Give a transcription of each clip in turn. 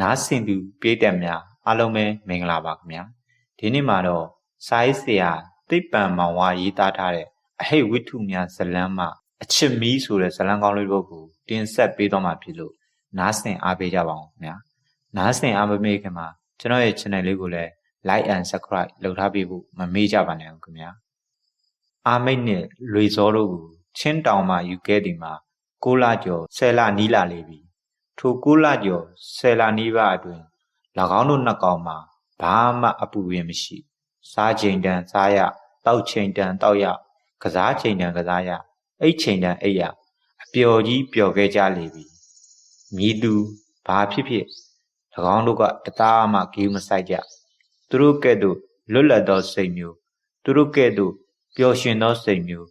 နားဆင်သူပြည်သက်များအားလုံးပဲမင်္ဂလာပါခင်ဗျာဒီနေ့မှာတော့စာရေးဆရာတိတ်ပံမောင်ဝါရေးသားထားတဲ့အဟိတ်ဝိထုများဇလန်းမှအချစ်မီးဆိုတဲ့ဇလန်းကောင်းလေးတစ်ပုဒ်ကိုတင်ဆက်ပေးတော့မှာဖြစ်လို့နားဆင်အားပေးကြပါအောင်ခင်ဗျာနားဆင်အားမမေ့ခင်မှာကျွန်တော်ရဲ့ channel လေးကိုလည်း like and subscribe လုပ်ထားပေးဖို့မမေ့ကြပါနဲ့ခင်ဗျာအာမိတ်နဲ့လွေစောတို့ကိုချင်းတောင်မှယူခဲ့သည်မှာကိုလာကျော်ဆယ်လနီးလာလေပြီ ထိုကိုလကျော်ဆယ်လနီးပါအတွင်၎င်းတို့နှစ်ကောင်မှာဘာမှအပူပင်မရှိစားချိန်တန်စားရတောက်ချိန်တန်တောက်ရကစားချိန်တန်ကစားရအိတ်ချိန်တန်အိတ်ရအပျော်ကြီးပျော်ခဲ့ကြလေပြီမြည်သူဘာဖြစ်ဖြစ်၎င်းတို့ကတသားမှဂေးမဆိုင်ကြသူတို့ကဲ့သို့လွတ်လပ်သောစိတ်မျိုးသူတို့ကဲ့သို့ပျော်ရွှင်သောစိတ်မျိုး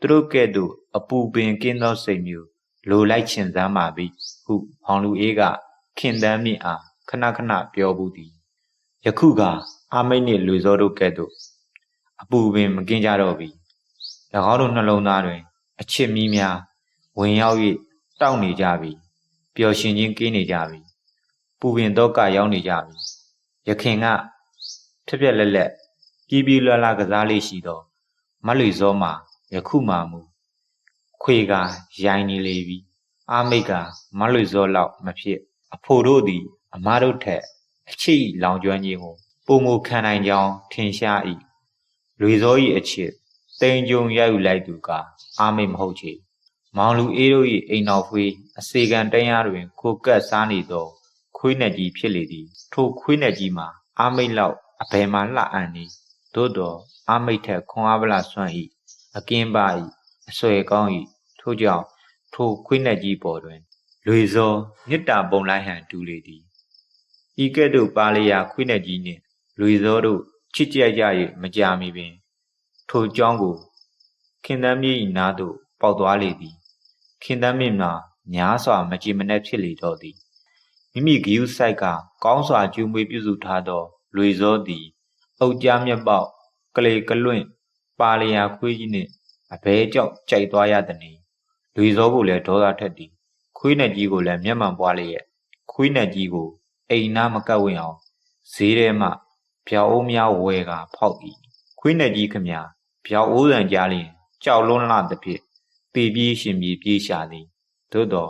သူတို့ကဲ့သို့အပူပင်ကင်းသောစိတ်မျိုး လိုလိုက်ချင်စမ်းပါပြီဟုဖောင်လူအေးကခင်တမ်းမြင့်အားခဏခဏပြောဘူးသည်ယခုကအာမိတ်နှင့်လူစောတို့ကဲ့သို့အပူပင်မကင်းကြတော့ပြီ၎င်းတို့နှလုံးသားတွင် အချစ်မီးများဝင်ရောက်၍တောက်နေကြပြီပျော်ရွှင်ခြင်းကင်းနေကြပြီပူပင်တော့ကရောက်နေကြပြီယခင်ကဖြက်ဖြက်လက်လက်ပြည်ပြည်လွယ်လာကစားလေးရှိသောမလွေစောမှာယခုမှမူ ခွေကရိုင်းနေလေပြီအာမိတ်ကမလွေစောလောက်မဖြစ် အဖိုတို့သည် အမားတို့ထက်အချစ်လောင်ကျွမ်းခြင်းကိုပုံမခံနိုင်ကြောင်းထင်ရှား၏လွေစော၏အချစ်တိမ်ကြုံရယူလိုက်သူက အာမိတ်မဟုတ်ချေမောင်လူအေးတို့၏အိမ်တော်ဖွေးအစေခံတန်းရတွင် ခိုကပ်စားနေသော ခွေးနှက်ကြီးဖြစ်လေသည်ထိုခွေးနှက်ကြီးမှာအာမိတ်လောက်အဘယ်မှလှအံ့နေသို့တော်အာမိတ်ထက်ခွန်အားဗလာစွန့်၏အကင်းပါ၏ အဆွဲကောင်း၏ထို့ကြောင့်ထိုခွေးနှက်ကြီးပေါ်တွင်လွေစောမေတ္တာပုံလိုက်ဟန်တူလေသည်ဤကဲ့သို့ပါလျာခွေးနှက်ကြီးနှင့်လွေစောတို့ချစ်ကြကြ၍မကြာမီပင် ထိုကြောင်းကို ခင်သမ်းမြေ၏နားသို့ပေါက်သွားလေသည် ခင်သမ်းမြင့်မှာများစွာမကြည်မနှက်ဖြစ်လေတော့သည်မိမိဂီယူဆိုင်ကကောင်းစွာကျူးမွေးပြုစုထားသော လွေစောသည်အုတ်ကြားမျက်ပေါက်ကလေကလွင့်ပါလျာခွေးကြီးနှင့် အဘဲကြောက်ကြိုက်သွားရသည်။လွေစောကိုလည်းဒေါသထက်သည်။ခွေးနက်ကြီးကိုလည်းမျက်မှန်ပွားလျက်ခွေးနက်ကြီးကိုအိမ်နားမကပ်ဝင့်အောင်ဈေးထဲမှဗျောက်အိုးများဝယ်ကာဖောက်၏။ခွေးနက်ကြီးခမဗျောက်အိုးဆန်ကြားလျင်ကြောက်လွန်းလာသဖြင့်ပေပြေးရှင်ပြေးပြေးရှာသည်။သို့သော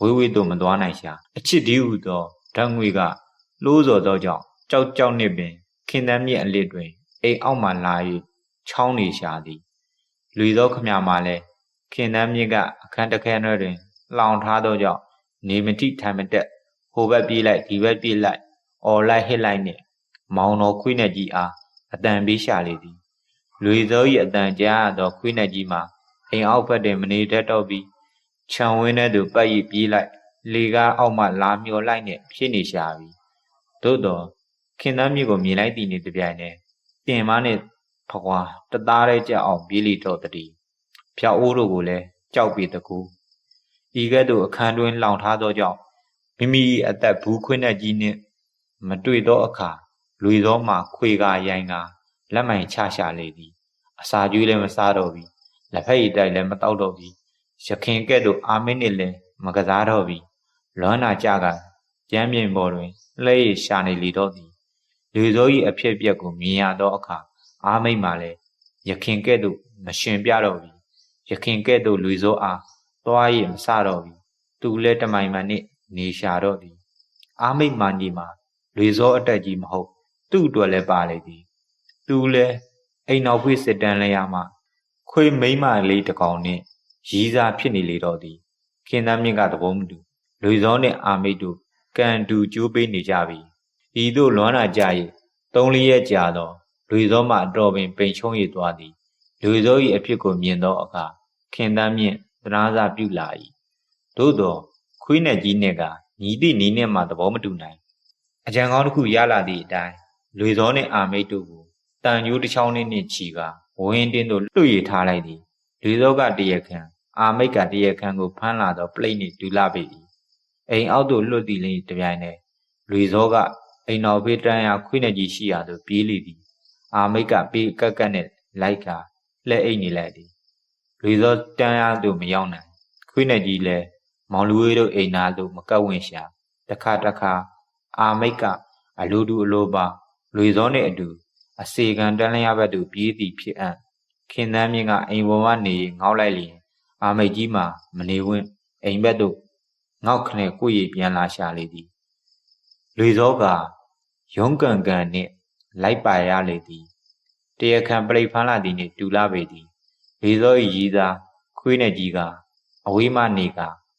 ဝေးဝေးသို့မသွားနိုင်ရှာ။အချစ်ဒီဟုသောဓာတ်ငွေကလို့းစော်သောကြောင့်ကြောက်ကြောက်နှင့်ပင်ခင်သမ်းမြင့်အလစ်တွင်အိမ်အောက်မှလာ၍ချောင်းနေရှာသည် လူသောခမမှာလည်းခင်သမ်းမြင့်ကအခန်းတခန်းတွင်လောင်ထားသောကြောင့်နေမတိထိုင်မတက်ဟိုဘက်ပြေးလိုက်ဒီဘက်ပြေးလိုက်အော်လိုက်ဟစ်လိုက်နှင့်မောင်တော်ခွေးနှက်ကြီးအားအတန်ပေးရှာလေသည်လူသော၏အတန်ကြားသောခွေးနှက်ကြီးမှာအိမ်အောက်ဘက်တွင်မနေတတ်တော့ပြီးခြံဝင်းထဲသို့ပတ်၍ပြေးလိုက်လေကားအောက်မှလာမျောလိုက်နှင့်ဖြစ်နေရှာပြီသို့တော်ခင်သားမြင့်ကိုမြင်လိုက်သည်နှင့်တပြိုင်တည်းပြင်မနှင့် ဖကွာတသားရဲကြအောင်ပြေးလိတော့တည်းဖြောက်အိုးတို့ကိုလည်းကြောက်ပေတကူဤကဲ့သို့အခန်းတွင်လောင်ထားသောကြောင့်မိမိအသက်ဘူးခွင်းနဲ့ကြီးနှင့်မတွေ့သောအခါလွေသောမှခွေကာရိုင်းကာလက်မိုင်ချရှာလေသည်အစာကျွေးလည်းမစားတော့ပြီလက်ဖက်ရည်တိုက်လည်းမတောက်တော့ပြီရခင်ကဲ့သို့အာမင်းနှင့်လည်းမကစားတော့ပြီလွမ်းနာကြကကျမ်းပြင်ပေါ်တွင်လှဲ့ရရှာနေလေတော့သည်လူစိုး၏အဖြစ်အပျက်ကိုမြင်ရသောအခါ အာမိတ်မှလည်းရခင်ကဲ့သို့မရှင်ပြတော့ပြီရခင်ကဲ့သို့လူစိုးအားသွားရမစတော့ပြီသူလည်းတမိုင်မှန်နှင့်နေရှာတော့သည် အာမိတ်မာညီမှာလူစိုးအတက်ကြီးမဟုတ် သူ့အတွက်လည်းပါလေသည်သူလည်းအိမ်နောက်ဖွေးစစ်တမ်းလဲရမှခွေမိမ့်မလေးတကောင်နှင့်ရီးစားဖြစ်နေလေတော့သည်ခင်သားမြင့်ကသဘောမတူလူစောနှင့်အာမိတ်တို့ကန်တူကျိုးပေးနေကြပြီဤသို့လွမ်းနာကြ၏သုံးလေးရက်ကြာသော လူသောမှအတော်ပင်ပိန်ချုံရသွားသည်လူသော၏အဖြစ်ကိုမြင်သောအခါခင်သမ်းမြင့်သနာစာပြုလာ၏သို့သောခွေးနဲ့ကြီးနဲ့ကညီသည့်နီးနဲ့မှသဘောမတူနိုင်အကြံကောင်းတစ်ခုရလာသည့်အတိုင်းလူသောနှင့်အာမိတ်တို့ကိုတန်ကျိုးတစ်ချောင်းနှင့်ချီကဝင်းတင်းတို့လွှတ်ရထားလိုက်သည်လူသောကတရခံအာမိတ်ကတရခံကိုဖမ်းလာသောပလိတ်နှင့်ဒူလာပေ၏အိမ်အောက်သို့လွတ်သည်လင်းတပြိုင်တည်းလူသောကအိမ်တော်ဘေးတန်းရာခွေးနဲ့ကြီးရှိရာသို့ပြေးလေသည် အာမိတ်ကပေးကက်ကက်နဲ့လိုက်ကလှဲအိတ်နေလိုက်သည်လူသောတန်းရာသို့မရောက်နိုင်ခွေးနဲ့ကြီးလည်းမောင်လူဝေးတို့အိမ်သားသို့မကပ်ဝင်ရှာတခါတခါအာမိတ်ကအလိုတူအလိုပါလွေစောနှင့်အတူအစေခံတန်းလျားဘက်သို့ပြေးသည်ဖြစ်အံ့ခင်သန်းမြင့်ကအိမ်ပေါ်မှနေငေါက်လိုက်လျင်အာမိတ်ကြီးမှာမနေဝင့်အိမ်ဘက်သို့ငေါက်ခနဲ့ကိုယ့်ရည်ပြန်လာရှာလေသည်လွေစောကရုံးကန်ကန်နှင့် လိုက်ပါရလေသည်တရခံပြိဖန်းလာသည်နှင့်တူလာပေသည်လေစော၏ရီးသားခွေးနဲ့ကြီးကအဝေးမှနေက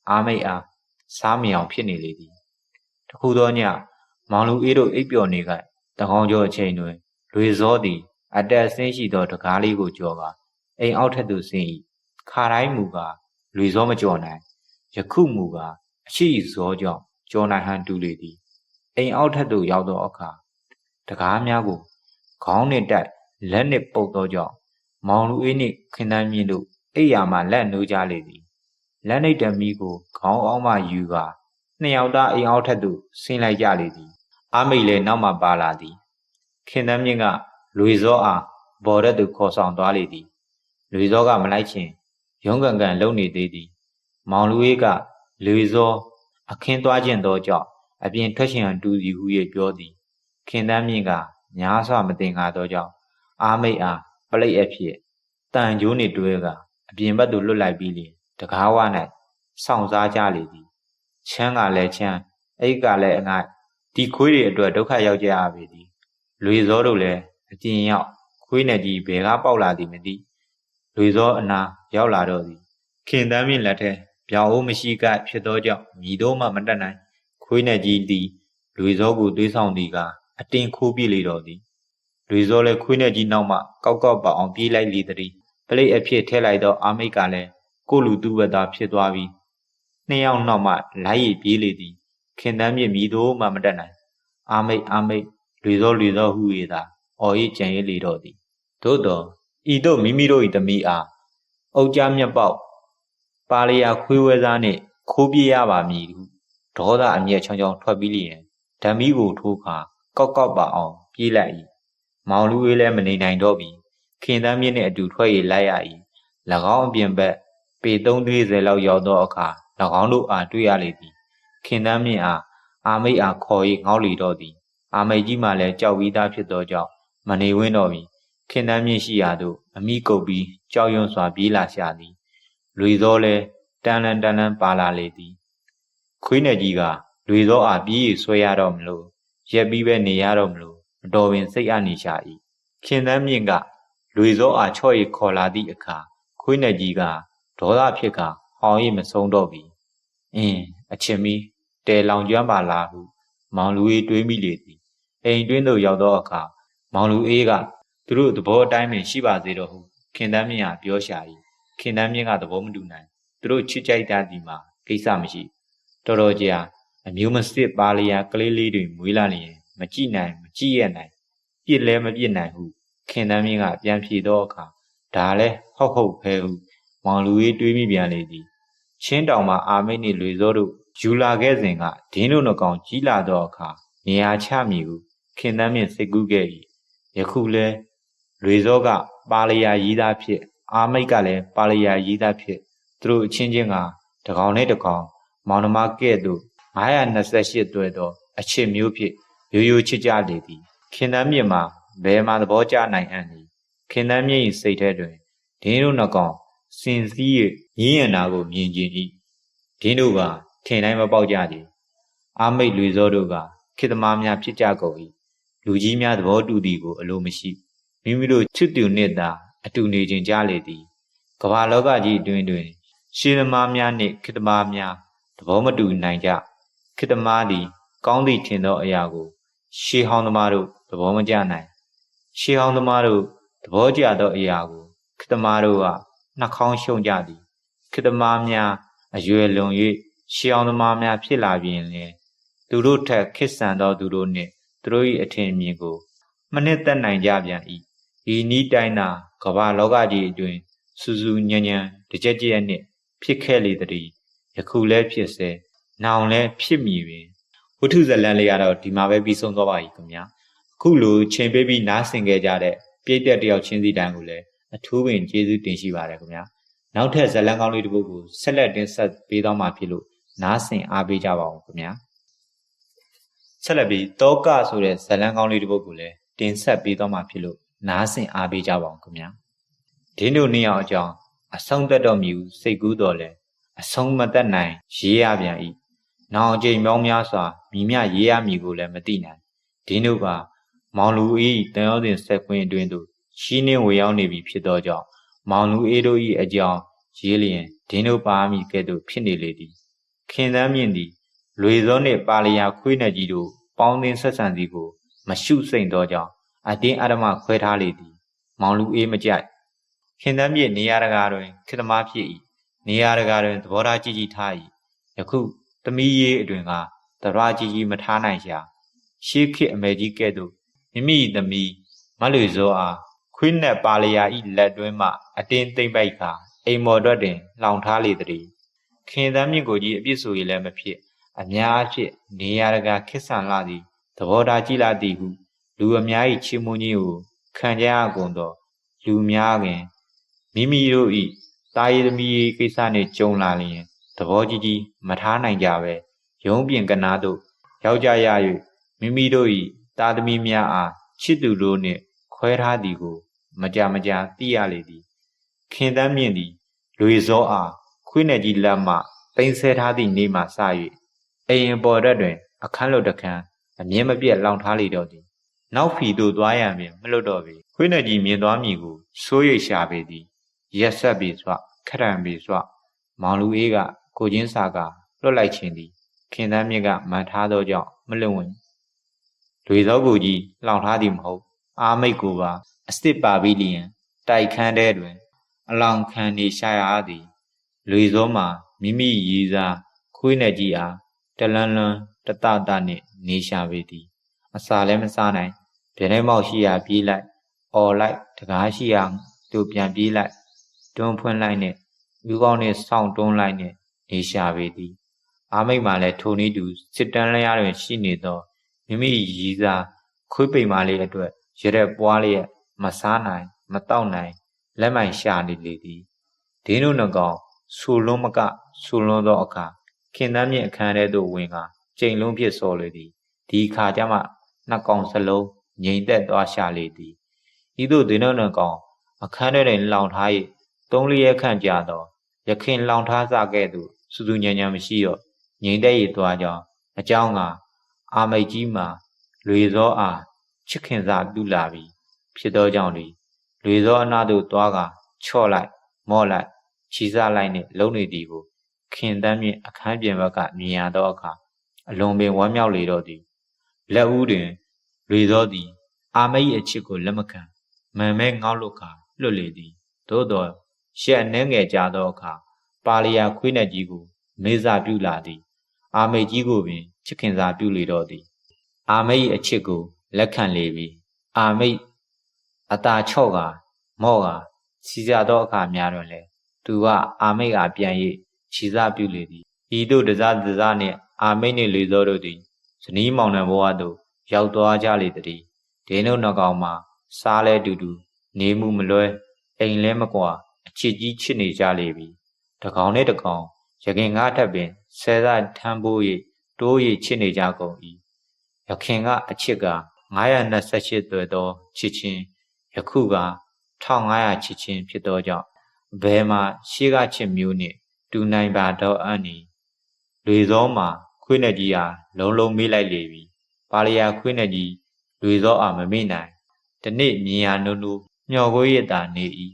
အာမိတ်အားစားမြောင်ဖြစ်နေလေသည်တခုသောညမောင်လူအေးတို့အိပ်ပျော်နေကတကောင်းကျော်အချိန်တွင် လွေစောသည် အတက်ဆင်းရှိသောတကားလေးကိုကြော်ကအိမ်အောက်ထက်သို့ဆင်း၏ခါတိုင်းမူကလွေစောမကြော်နိုင်ယခုမူကအရှိဇောကြောင့်ကြော်နိုင်ဟန်တူလေသည်အိမ်အောက်ထက်သို့ရောက်သောအခါ တကားများကိုခေါင်းနှင့်တိုက်လက်နှင့်ပုတ်သောကြောင့်မောင်လူအေးနှင့်ခင်တန်းမြင့်တို့အိယာမှလက်နိုးကြလေသည်လက်နှိပ်တမီကိုခေါင်းအောက်မှယူကာနှစ်ယောက်သားအိမ်အောက်ထက်သို့ဆင်းလိုက်ကြလေသည်အာမိတ်လည်းနောက်မှပါလာသည် ခင်သမ်းမြင့်ကလွေစောအားဘော်ရက်သို့ခေါ်ဆောင်သွားလေသည်လွေစောကမလိုက်ချင်ရုံးကန်ကန်လုံနေသေးသည် မောင်လူအေးကလွေစောအခင်းသွားခြင်းသောကြောင့်အပြင်ထွက်ရှင်တူစီဟု၍ပြောသည် ခင်သမ်းမြင့်ကညားစွာမတင်ကားသောကြောင့်အာမိတ်အားပလိတ်အဖြစ်တန်ကြိုးနှင့်တွဲကအပြင်ဘက်သို့လွတ်လိုက်ပြီးလျင်တကားဝ၌စောင့်စားကြလေသည်ချမ်းကလည်းချမ်းအိတ်ကလည်းအငိုက်ဒီခွေးတွေအတွက်ဒုက္ခရောက်ကြရပေသည်လွေစောတို့လည်းအပြင်ရောက်ခွေးနဲ့ကြီးဘယ်ကပေါက်လာသည်မသိလွေစောအနာရောက်လာတော့သည်ခင်တမ်းမြင့်လက်ထဲပြောင်အိုးမရှိကဖြစ်သောကြောင့်မြည်တော့မှမတတ်နိုင်ခွေးနဲ့ကြီးသည်လွေစောကိုတွေးဆောင်သည်က အတင်းခိုးပြလေတော့သည်လွေစောလည်းခွေးနဲ့ကြီးနောက်မှကောက်ကောက်ပါအောင်ပြေးလိုက်လေသည်ပလိတ်အဖြစ်ထဲလိုက်သောအာမိတ်ကလည်းကိုလူသူ့ဘက်သားဖြစ်သွားပြီးနှစ်ယောက်နောက်မှလိုက်ရည်ပြေးလေသည်ခင်တမ်းမြင့်မြည်တော့မှမတတ်နိုင်အာမိတ်အာမိတ်လွေသောလွေသောဟု၏သာအော်၏ကြံရည်လေတော့သည်သို့တော်ဤတို့မိမိတို့၏သမီးအားအုတ်ကြမျက်ပေါက်ပါလျာခွေးဝဲသားနှင့်ခိုးပြေးရပါမည်ဟုဒေါသအမျက်ချောင်းချောင်းထွက်ပြီးလျင်ဓမ္မီကိုထိုးခါ ကောက်ကောက်ပါအောင်ပြေးလိုက်၏မောင်လူဝေးလည်းမနေနိုင်တော့ပြီခင်သားမြင့်နှင့်အတူထွက်ရလိုက်ရ၏၎င်းအပြင်ဘက်ပေ330လောက်ရောက်သောအခါ၎င်းတို့အားတွေ့ရလေသည်ခင်သားမြင့်အားအာမိတ်အားခေါ်၍ငေါလီတော့သည်အာမိတ်ကြီးမှလည်းကြောက်ပြီးသားဖြစ်သောကြောင့်မနေဝင်းတော့ပြီခင်သားမြင့်ရှိရာသို့အမိကုတ်ပြီးကြောက်ရွံ့စွာပြေးလာရှာသည်လွေသောလဲတန်လန်တန်လန်ပါလာလေသည်ခွေးနယ်ကြီးကလွေသောအားပြေးရဆွဲရတော့မလို့ ရက်ပြီးပဲနေရတော့မလို့မတော်ပင်စိတ်အနေရှာ၏ခင်သမ်းမြင့်ကလွေစောအားချော့ရခေါ်လာသည့်အခါခွေးနယ်ကြီးကဒေါသဖြစ်ကဟောင်းရိပ်မဆုံးတော့ပြီအင်းအချင်မီတဲလောင်ကျွမ်းပါလားဟုမောင်လူအေးတွေးမိလေသည်အိမ်တွင်းသို့ရောက်သောအခါမောင်လူအေးကသူတို့သဘောအတိုင်းပင်ရှိပါစေတော့ဟုခင်တမ်းမြင့်ကပြောရှာ၏ခင်တမ်းမြင့်ကသဘောမတူနိုင်သူတို့ချစ်ကြိုက်တတ်သည်မှာကိစ္စမရှိတော်တော်ကြာ အမျိုးမစစ်ပါလျာကလေးလေးတွေမွေးလာလျင်မကြည့်နိုင်မကြည့်ရနိုင်ပြစ်လဲမပြစ်နိုင်ဟုခင်တမ်းမြင့်ကပြန်ဖြေသောအခါဒါလဲဟုတ်ဟုတ်ဖဲဟုမောင်လူကြီးတွေးမိပြန်လေသည်ချင်းတောင်မှာအာမိတ်နှင့်လွေစောတို့ယူလာခဲ့စဉ်ကဒင်းတို့နှကောင်ကြီးလာသောအခါနေရာချမိဟုခင်တမ်းမြင့်စိတ်ကူးခဲ့၏ယခုလဲလွေစောကပါလျာရီးသားဖြစ် အာမိတ်ကလည်းပါလျာရီးသားဖြစ်သူတို့အချင်းချင်းကတကောင်နဲ့တကောင်မောင်နှမကဲ့သို့ 928တွဲသောအချစ်မျိုးဖြင့်ရိုးရိုးချစ်ကြလေသည်ခင်သမ်းမြင့်မှာဘယ်မှသဘောကျနိုင်အံ့သည်ခင်သမ်းမြင့်၏စိတ်ထဲတွင်ဒင်းတို့နှကောင်စင်စည်းရင်းရနာကိုမြင်ကျင်၏ဒင်းတို့ကထင်တိုင်းမပေါက်ကြသည်အာမိတ်လွေစောတို့ကခေတ္တမများဖြစ်ကြကုန်၏လူကြီးများသဘောတူသည်ကိုအလိုမရှိမိမိတို့ချစ်သူနှင့်သာအတူနေခြင်းကြလေသည်ကမ္ဘာလောကကြီးအတွင်းတွင် ရှင်းသမားများနှင့်ခေတ္တမများသဘောမတူနိုင်ကြ ခေတ္တမသည်ကောင်းသည့်ထင်သောအရာကိုရှေးဟောင်းသမားတို့သဘောမကျနိုင်ရှေးဟောင်းသမားတို့သဘောကျသောအရာကိုခေတ္တမတို့ကနှာခေါင်းရှုံကြသည်ခေတ္တမများအရွယ်လွန်၍ရှေးဟောင်းသမားများဖြစ်လာပြင်လင်သူတို့ထက်ခစ်ဆန်သောသူတို့နှင့်သူတို့၏အထင်မြင်ကိုမနစ်သက်နိုင်ကြပြန်၏ဤနီးတိုင်းသာကမ္ဘာလောကကြီးအတွင်စူးစူးညံ့ညံ့တကြက်ကြက်နှင့်ဖြစ်ခဲ့လေသည်ယခုလဲဖြစ်စေ နောင်လဲဖြစ်မည်ပင်ဝတ္ထုဇလန်လေးကတော့ဒီမှာပဲပြီးဆုံးသွားပါပြီခင်ဗျာအခုလိုချိန်ပေးပြီးနားဆင်ခဲ့ကြတဲ့ပြည့်တဲ့တယောက်ချင်းစီတိုင်းကိုလည်းအထူးပင်ကျေးဇူးတင်ရှိပါတယ်ခင်ဗျာနောက်ထပ်ဇလန်ကောင်းလေးတစ်ပုဒ်ကိုဆက်လက်တင်ဆက်ပေးသွားမှာဖြစ်လို့နားဆင်အားပေးကြပါဦးခင်ဗျာဆက်လက်ပြီးတောကဆိုတဲ့ဇာတ်လမ်းကောင်းလေးတစ်ပုဒ်ကိုလည်းတင်ဆက်ပေးသွားမှာဖြစ်လို့နားဆင်အားပေးကြပါအောင်ခင်ဗျာဒင်းတို့နှစ်ယောက်အကြောင်းအဆုံးသက်တော်မူစိတ်ကူးတော်လဲအဆုံးမသက်နိုင်ရေးရပြန်၏ နောင်အချိန်ပေါင်းများစွာမိမြရေးရမည်ကိုလည်းမသိနိုင်ဒင်းတို့ကမောင်လူ၏တန်ရောစဉ်ဆက်ခွင်းအတွင်းသို့ရှင်းနှင်းဝေရောက်နေပြီဖြစ်သောကြောင့်မောင်လူအေးတို့၏အကြောင်းရေးလျင်ဒင်းတို့ပါမည်ကဲ့သို့ဖြစ်နေလေသည်ခင်သမ်းမြင့်သည်လွေစောနှင့်ပါလျာခွေးနှက်ကြီးတို့ပေါင်းသင်းဆက်ဆံသည်ကို မရှုစိမ့်သောကြောင့်အတင်းအဓမ္မခွဲထားလေသည် မောင်လူအေးမကြိုက်ခင်သမ်းမြင့်နေရာတကာတွင်ခေတ္တမဖြစ်၏နေရာတကာတွင်သဘောထားကြီးကြီးထား၏ယခု သမီးရေးအတွင်ကသရကြီးကြီးမထားနိုင်ရှာရှေးခေတ်အမေကြီးကဲ့သို့မိမိသမီးမလွေစောအားခွေးနှက်ပါလျာဤလက်တွင်းမှအတင်းသိမ့်ပိုက်ခါအိမ်မော်တွက်တွင်လောင်ထားလေသည်ခင်သမ်းမြင့်ကိုကြီးအပြစ်ဆိုရလည်းမဖြစ်အများအဖြစ်နေရတကာခစ်ဆန်လာသည်သဘောထားကြည်လာသည်ဟုလူအများ၏ချီးမွမ်းခြင်းကိုခံကြရကုန်သောလူများခင်မိမိတို့၏တာရည်သမီးကိစ္စနှင့်ကြုံလာလျင် သဘောကြီးကြီးမထားနိုင်ကြပဲရုံးပြင်ကနာသို့ရောက်ကြရ၍မိမိတို့၏တာသမီးများအားချစ်သူတို့နှင့်ခွဲထားသည်ကို မကြမကြာသိရလေသည် ခင်သမ်းမြင့်သည်လွေစောအားခွေးနယ်ကြီးလက်မှပိန်ဆဲထားသည့်နေ့မှစ၍အိမ်ပေါ်ရက်တွင် အခန်းလွတ်တခန်းအမြဲမပြတ်လောင်ထားလေတော့သည်နောက်ဖီသို့သွားရန်ပင်မလွတ်တော့ပေခွေးနယ်ကြီးမြင်သွားမည်ကိုစိုးရိမ်ရှာပေသည်ရက်ဆက်ပေစွခရံပေစွမောင်လူအေးက ကိုချင်းစာကလွတ်လိုက်ခြင်းသည်ခင်သမ်းမြင့်ကမန်ထားသောကြောင့်မလွတ်ဝင်လွေသောကိုကြီးလောင်ထားသည်မဟုတ် အာမိတ်ကိုပါအစ်စ်ပါပြီးလျင်တိုက်ခန်းထဲတွင် အလောင်ခံနေရှာရသည်လွေသောမှာမိမိရည်စားခွေးနဲ့ကြီးအားတလန်းလန်းတတတနှင့်နေရှာပေသည်အစာလည်းမစားနိုင်ပြဲထဲမောက်ရှိရာပြေးလိုက်អော်လိုက်တကားရှိရာသူပြန်ပြေးလိုက်တွန်းဖွင့်လိုက်နဲ့လူကောင်းနဲ့စောင့်တွန်းလိုက်နဲ့ နေရှာပေသည်အာမိတ်မှလည်းထိုနည်းတူစစ်တမ်းလျားတွင်ရှိနေသောမိမိရည်စားခွေးပိန်မာလေးအတွက်ရရက်ပွားလျက်မစားနိုင် မတောက်နိုင်လက်မိုင်ရှာနေလေသည်ဒင်းတို့နှကောင်ဆူလွန်းမကဆူလွန်းသောအခါခင်သမ်းမြင့်အခန်းထဲသို့ဝင်ကကြိမ်လုံးဖြစ်စော်လေသည်ဒီခါကျမှနှစ်ကောင်စလုံးငြိမ်သက်သွားရှာလေသည်ဤသို့ဒင်းတို့နှကောင်အခန်းထဲတွင်လောင်ထား၍သုံးလျက်ခန့်ကြာသော ရခင်လောင်ထားစကဲ့သို့ စူးစူးညံ့ညံ့မရှိတော့ငြိမ်သက်ရသွားကြောင်းအကြောင်းကအာမိတ်ကြီးမှာလွေသောအားချစ်ခင်စားပြုလာပြီဖြစ်သောကြောင့်လေလွေသောအနာသို့သွားကချော့လိုက် မော့လိုက်ခြီးစားလိုက်နှင့်လုံနေသည်ကိုခင်တမ်းမြင့်အခန်းပြင်ဘက်ကမြင်ရသောအခါအလွန်ပင်ဝမ်းမြောက်လေတော့သည်လက်ဦးတွင်လွေသောသည် အာမိတ်အချစ်ကိုလက်မခံမန်မဲငေါ့လို့ခါလွတ်လေသည်သို့တော်ရှက်နှဲငယ်ကြသောအခါ ပါလျာခွေးနှက်ကြီးကိုမေးစာပြုလာသည် အာမိတ်ကြီးကိုပင်ချစ်ခင်စာပြုလေတော့သည် အာမိတ်အချစ်ကိုလက်ခံလေပြီအာမိတ်အตาချော့ကမော့ကစီစားသောအခါများတွင်လေသူကအာမိတ်ကပြန်၍ခြိစားပြုလေသည်ဤသို့တစားတစားနှင့်အာမိတ်နှင့်လေသောတို့သည်ဇနီးမောင်နှံဘဝသို့ရောက်သွားကြလေသည်ဒေနုနှကောင်မှာစားလဲတူတူနေမှုမလွဲအိမ်လဲမကွာအချစ်ကြီးချစ်နေကြလေပြီ တကောင်နဲ့တကောင်ရခင်ကားထပ်ပင်ဆဲစားထမ်းဖို့၍တိုး၍ချစ်နေကြကုန်၏ရခင်ကအချစ်က928သွဲသောချစ်ချင်းယခုက1500ချစ်ချင်းဖြစ်သောကြောင့်ဘယ်မှာရှေးကချစ်မျိုးနှင့်တူနိုင်ပါတော့အံ့နီလွေစောမှာခွေးနဲ့ကြီးဟာလုံးလုံးမေးလိုက်လေပြီပါလျာခွေးနဲ့ကြီးလွေစောအားမမေ့နိုင်တနေ့မြင်ရနုနုမျော်ကိုရတာနေ၏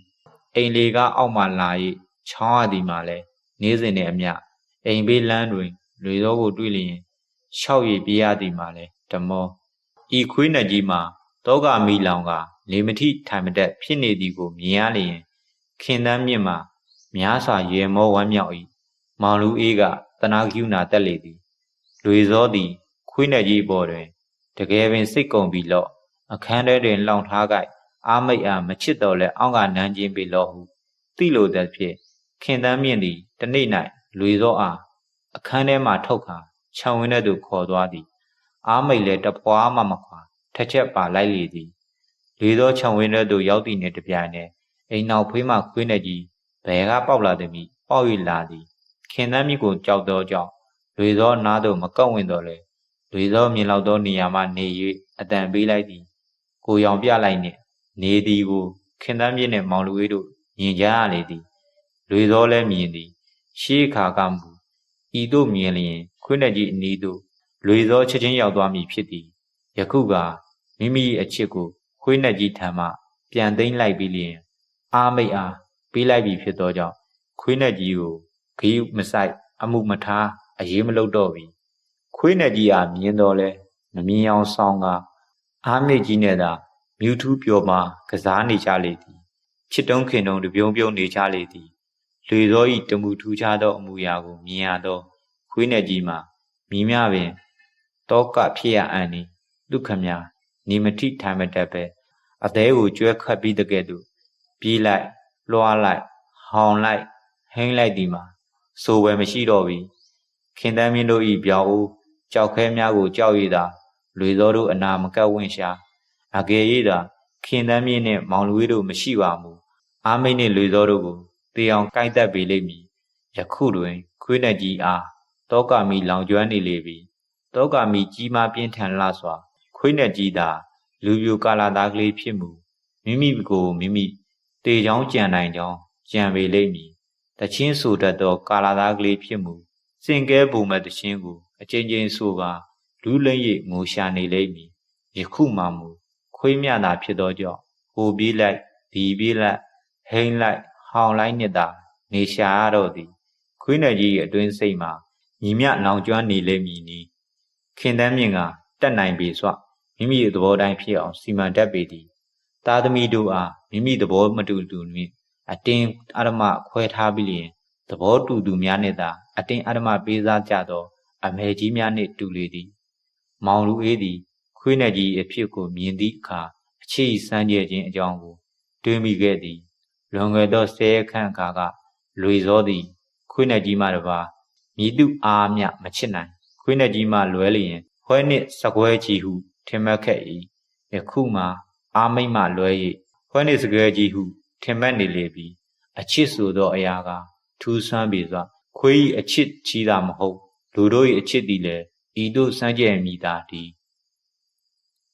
အိမ်လေကအောက်မှလာ၍ ချောင်းရသည်မှာလဲနေစဉ်နဲ့အမျှအိမ်ဘေးလမ်းတွင်လွေစောကိုတွေ့လျင်ရှောက်ရည်ပြေးရသည်မှာလဲဓမောဤခွေးနဲ့ကြီးမှာတောကမီလောင်ကလေမထိထိုင်မတက်ဖြစ်နေသည်ကိုမြင်ရလျင်ခင်သမ်းမြင့်မှာများစွာရေမောဝမ်းမြောက်၏မောင်လူအေးကတနာကျူနာတက်လေသည်လွေစောသည်ခွေးနဲ့ကြီးပေါ်တွင်တကယ်ပင်စိတ်ကုန်ပြီလော့အခန်းထဲတွင်လောင်ထားကြအာမိတ်အားမချစ်တော်လဲအောက်ကနန်းချင်းပြီလော့ဟုသိလိုသည်ဖြင့် ခင်သမ်းမြင့်သည်တနေ့၌လွေစောအားအခန်းထဲမှထုတ်ခါခြံဝင်းထဲသို့ခေါ်သွားသည် အာမိတ်လည်းတပွားမှမခွာထက်ချက်ပါလိုက်လေသည်လေသောခြံဝင်းထဲသို့ရောက်သည့်နှင့်တပြိုင်နက်အိမ်နောက်ဖေးမှခွေးနေကြီးဘယ်ကပေါက်လာသည်မိပေါက်၍လာသည်ခင်သမ်းမြင့်ကိုကြောက်သောကြောင့်လွေသောနားသို့မကောက်ဝင်တော်လဲလွေသောမြင်လောက်သောနေရာမှနေ၍အတန်ပေးလိုက်သည် ကိုရောင်ပြလိုက်နှင့်နေသည်ကိုခင်သမ်းမြင့်နှင့်မောင်လူဝေးတို့မြင်ကြရလေသည် လွေသောလည်းမြင်သည်ရှေးခါကမူဤသို့မြင်လျင် ခွေးနှက်ကြီးအနီးသို့လွေသောချက်ချင်းရောက်သွားမည်ဖြစ်သည်ယခုကမိမိအချစ်ကိုခွေးနှက်ကြီးထံမှပြန်သိမ်းလိုက်ပြီးလျင်အာမိတ်အားပေးလိုက်ပြီဖြစ်သောကြောင့်ခွေးနှက်ကြီးကိုဂီးမဆိုင် အမှုမထားအရေးမလုပ်တော့ပြီခွေးနှက်ကြီးအားမြင်တော်လဲမမြင်အောင်ဆောင်ကအာမိတ်ကြီးနဲ့သာမြူထူးပျော်မှကစားနေကြလေသည်ချစ်တုံးခင်တုံးတပြုံးပြုံးနေကြလေသည် လွေသောဤတမှုထူးခြားသောအမူအရာကိုမြင်ရသောခွေးနှက်ကြီးမှာမိမြပင်တောကဖြစ်ရအံ့နီဒုက္ခမြနေမထိထိုင်မတတ်ပဲအသေးကိုကျွဲခတ်ပြီးတကဲ့သို့ပြေးလိုက်လွှားလိုက်ဟောင်လိုက်ဟိမ့်လိုက်သည်မှာဆိုဝယ်မရှိတော့ပြီခင်တမ်းမင်းတို့ဤပြောင်းဦးကြောက်ခဲများကိုကြောက်ရည်သာလွေသောတို့အနာမကတ်ဝင့်ရှာအကယ်၍သာခင်တမ်းမြင့်နှင့်မောင်လူဝေးတို့မရှိပါမူအာမိတ်နှင့်လွေသောတို့ကို တေအောင်ကိုက်တက်ပေလိမ့်မည်ယခုတွင် ခွေးနှက်ကြီးအားတောကမီလောင်ကျွမ်းနေလေပြီတောကမီကြီးမားပြင်းထန်လှစွာ ခွေးနှက်ကြီးသာလူပြိုကာလာသားကလေးဖြစ်မှုမိမိကိုမိမိတေချောင်းကြံနိုင်ကြောင်းကြံပေလိမ့်မည်တချင်းဆိုတတ်သော ကာလာသားကလေးဖြစ်မှုစင်ကဲပုံမဲ့တချင်းကိုအချင်းချင်းဆိုကာလူးလိမ့်၍ငိုရှာနေလိမ့်မည်ယခုမှမူခွေးမြတာဖြစ်သောကြောင့်ဟိုပြေးလိုက်ဒီပြေးလိုက်ဟိမ့်လိုက် ဟောင်လိုက်နှစ်သာနေရှာရတော့သည်ခွေးနယ်ကြီးအတွင်းစိတ်မှာညီမြလောင်ကျွမ်းနေလိမ့်မည်နီခင်တမ်းမြင့်ကတက်နိုင်ပေစွမိမိသဘောတိုင်းဖြစ်အောင်စီမံတတ်ပေသည်သားသမီးတို့အားမိမိသဘောမတူတူနှင့်အတင်းအဓမ္မခွဲထားပြီးလျင်သဘောတူသူများနှင့်သာအတင်းအဓမ္မပေးစားကြသော အမေကြီးများနှင့်တူလေသည် မောင်လူအေးသည်ခွေးနယ်ကြီးအဖြစ်ကိုမြင်သည့်အခါအခြေဤစမ်းကြဲခြင်းအကြောင်းကိုတွေးမိခဲ့သည် လွန်ခဲ့သောဆဲခန့်အခါကလွေစောသည် ခွေးနယ်ကြီးမှတပါမြည်သူအားမြမချစ်နိုင်ခွေးနယ်ကြီးမှလွဲလျင်ဖွဲနှင့်စကွဲကြီးဟုထင်မှတ်ခဲ့၏ယခုမှအာမိတ်မှလွဲ၍ဖွဲနှင့်စကွဲကြီးဟုထင်မှတ်နေလေပြီအချစ်ဆိုသောအရာကထူးဆန်းပေစွာခွေး၏အချစ်ချီးတာမဟုတ်လူတို့၏အချစ်သည်လည်းဤသို့စမ်းကြဲမိတာဒီ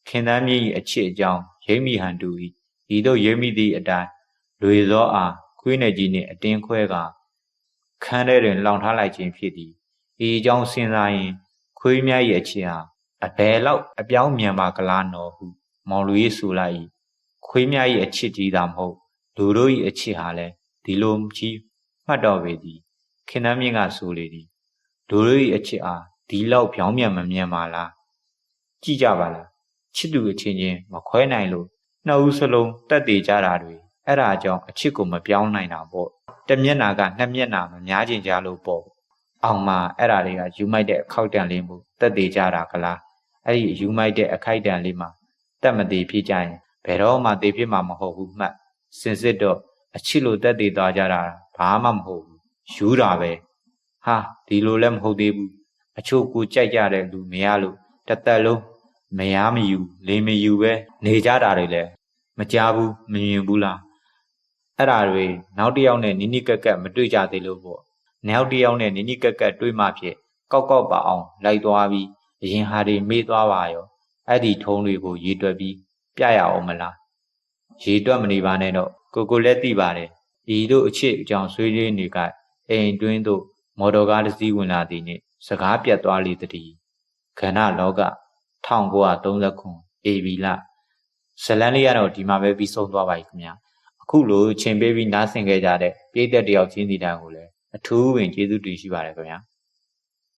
ခင်သားမြင့်၏အချစ်အကြောင်းရိမ့်မိဟန်တူ၏ဤသို့ရိမ့်မိသည့်အတိုင်း လွေသောအားခွေးနယ်ကြီးနှင့်အတင်းခွဲကခန်းထဲတွင်လောင်ထားလိုက်ခြင်းဖြစ်သည်ဤအကြောင်းစဉ်းစားရင် ခွေးမြတ်၏အချစ်ဟာအဘယ်လောက်အပြောင်းမြန်ပါကလားနော်ဟု မောင်လူကြီးဆိုလိုက်၏ခွေးမြတ်၏အချစ်ကြီးသာမဟုတ်လူတို့၏အချစ်ဟာလည်းဒီလိုကြီးမှတ်တော်ပေသည်ခင်နှမ်းမြင့်ကဆိုလေသည်လူတို့၏အချစ်အားဒီလောက်ပြောင်းမြန်မမြန်ပါလားကြည့်ကြပါလားချစ်သူအချင်းချင်းမခွဲနိုင်လို့နှစ်ဦးစလုံးတက်တည်ကြတာတွေ အဲ့ဒါကြောင့်အချစ်ကိုမပြောင်းနိုင်တာပေါ့တမျက်နာကနှစ်မျက်နာမများကျင်ကြလို့ပေါ့အောင်မအဲ့ဒါတွေကယူမိုက်တဲ့အခောက်တန်လေးမှုတက်တည်ကြတာကလားအဲ့ဒီယူမိုက်တဲ့အခိုက်တန်လေးမှာတက်မတည်ဖြစ်ကြရင်ဘယ်တော့မှတည်ဖြစ်မှာမဟုတ်ဘူးမှတ်စင်စစ်တော့အချစ်လို့တက်တည်သွားကြတာဘာမှမဟုတ်ဘူးယူတာပဲဟာဒီလိုလည်းမဟုတ်သေးဘူးအချို့ကိုကြိုက်ကြတဲ့လူမရလို့တသက်လုံးမရမယူလိမ်မယူပဲနေကြတာတွေလည်းမကြားဘူးမမြင်ဘူးလား အဲ့ဒါတွေနောက်တစ်ယောက်နဲ့နိနိကက်ကက်မတွေ့ကြသေးလို့ပေါ့နောက်တစ်ယောက်နဲ့နိနိကက်ကက်တွေ့မှဖြစ်ကောက်ကောက်ပါအောင်လိုက်သွားပြီးအရင်ဟာတွေမေ့သွားပါရောအဲ့ဒီထုံးတွေကိုရေတွက်ပြီးပြရအောင်မလားရေတွက်မနေပါနဲ့တော့ကိုကိုလည်းသိပါတယ်ဤတို့အချစ်အကြောင်းဆွေးနွေးနေကအိမ်တွင်းသို့မော်တော်ကားတစ်စီးဝင်လာသည်နှင့်စကားပြတ်သွားလေသည်ခန္ဓာလောက1939 AB လဇလန်းလေးကတော့ဒီမှာပဲပြီးဆုံးသွားပါပြီခင်ဗျာ အခုလိုချိန်ပေးပြီးနားဆင်ခဲ့ကြတဲ့ပြည်သက်တယောက်ချင်းစီတိုင်းကိုလည်းအထူးဝင်ကျေးဇူးတင်ရှိပါတယ်ခင်ဗျာ